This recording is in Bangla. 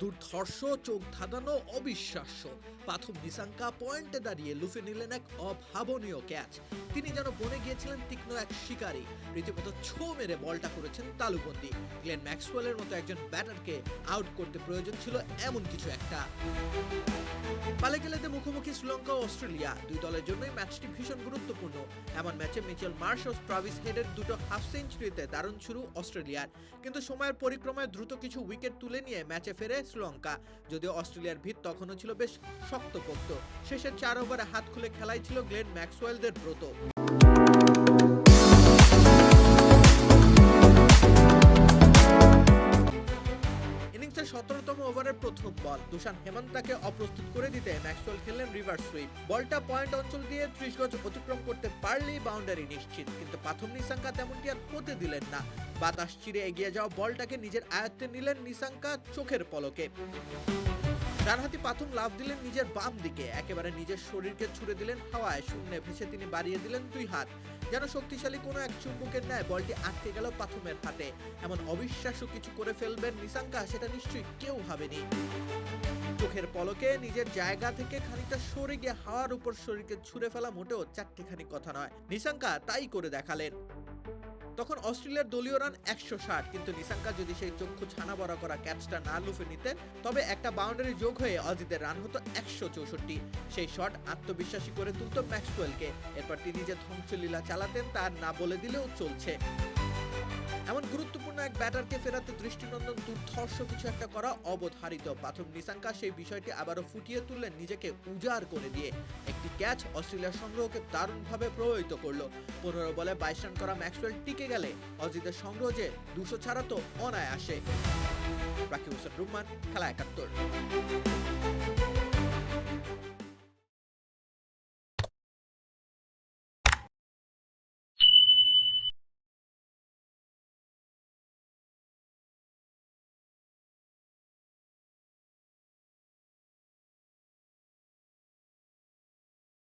দুর্ধর্ষ, চোখ ধাঁধানো, অবিশ্বাস্য। পাথব নিসাঙ্কা পয়েন্টে দাঁড়িয়ে লুফে নিলেন এক অভাবনীয় ক্যাচ। তিনি যেন বনে গিয়েছিলেন তীক্ষ্ণ এক শিকারী। রীতিমতো ছো মেরে বলটা করেছেন তালুবন্দি। গ্লেন ম্যাক্সওয়েলের মতো একজন ব্যাটারকে আউট করতে প্রয়োজন ছিল এমন কিছু একটা। পালে গেলেতে মুখোমুখি শ্রীলঙ্কা ও অস্ট্রেলিয়া। দুই দলের জন্যই ম্যাচটি ভীষণ গুরুত্বপূর্ণ। এমন ম্যাচে মিচেল মার্শ ও ট্রাভিস হেডের দুটো হাফ সেঞ্চুরিতে দারুণ শুরু অস্ট্রেলিয়ার। কিন্তু সময়ের পরিক্রমায় দ্রুত কিছু উইকেট তুলে নিয়ে ম্যাচে ফেরে শ্রীলঙ্কা। যদিও অস্ট্রেলিয়ার ভিত তখনও ছিল বেশ শক্তপোক্ত। শেষের চার ওভারে হাত খুলে খেলাই ছিল গ্লেন ম্যাক্সওয়েলদের ব্রত। ওভারের প্রথম বল। দুশান হেমন্তাকে অপ্রস্তুত করে দিতে ম্যাক্সওয়েল খেললেন রিভার্স সুইপ। বলটা পয়েন্ট অঞ্চল দিয়ে ত্রিশ গজ অতিক্রম করতে পারলেই বাউন্ডারি নিশ্চিত, কিন্তু প্রথম নিসাঙ্কা তেমনটি আর হতে দিলেন না। বাতাস চিরে এগিয়ে যাওয়া বলটাকে নিজের আয়ত্তে নিলেন নিসাঙ্কা চোখের পলকে। ডানহাতি পাথুম লাভ দিলেন নিজের বাম দিকে একেবারে নিজের শরীরকে ছুড়ে দিলেন হাওয়ায়, শূন্যে ভেসে তিনি বাড়িয়ে দিলেন দুই হাত। যেন শক্তিশালী কোনো এক চুম্বকের ন্যায় বলটি আটকে গেল পাথুমের হাতে। এমন অবিশ্বাস্য কিছু করে ফেলবেন নিসাঙ্কা, সেটা নিশ্চয়ই কেউ ভাবেনি। চোখের পলকে নিজের জায়গা থেকে খানিকটা সরে গিয়ে হাওয়ার উপর শরীরকে ছুঁড়ে ফেলা মোটেও চারটিখানি কথা নয়। নিশাঙ্কা তাই করে দেখালেন। তখন অস্ট্রেলিয়ার দলীয় রান একশো ষাট, কিন্তু নিশাঙ্কা যদি সেই চক্ষু ছানা বড়া করা ক্যাচটা না লুফে নিতেন, তবে একটা বাউন্ডারি যোগ হয়ে অজিতের রান হতো একশো চৌষট্টি। সেই শট আত্মবিশ্বাসী করে তুলত ম্যাক্সওয়েলকে। এরপর তিনি যে ধ্বংসলীলা চালাতেন তার না বলে দিলেও চলছে। এমন গুরুত্বপূর্ণ এক ব্যাটারকে ফেরাতে দৃষ্টিনন্দন দুর্ধর্ষ কিছু একটা করা অবধারিত। প্রথম নিসাঙ্কা সেই বিষয়টি আবারও ফুটিয়ে তুললেন নিজেকে উজাড় করে দিয়ে। একটি ক্যাচ অস্ট্রেলিয়ার সংগ্রহকে দারুণভাবে প্রভাবিত করল। পনেরো বলে বাইশ রান করা ম্যাক্সওয়েল টিকে গেলে অজিতের সংগ্রহ যে দুশো ছাড়া তো অনায়াসে। হোসেন রুম্মান, খেলা একাত্তর।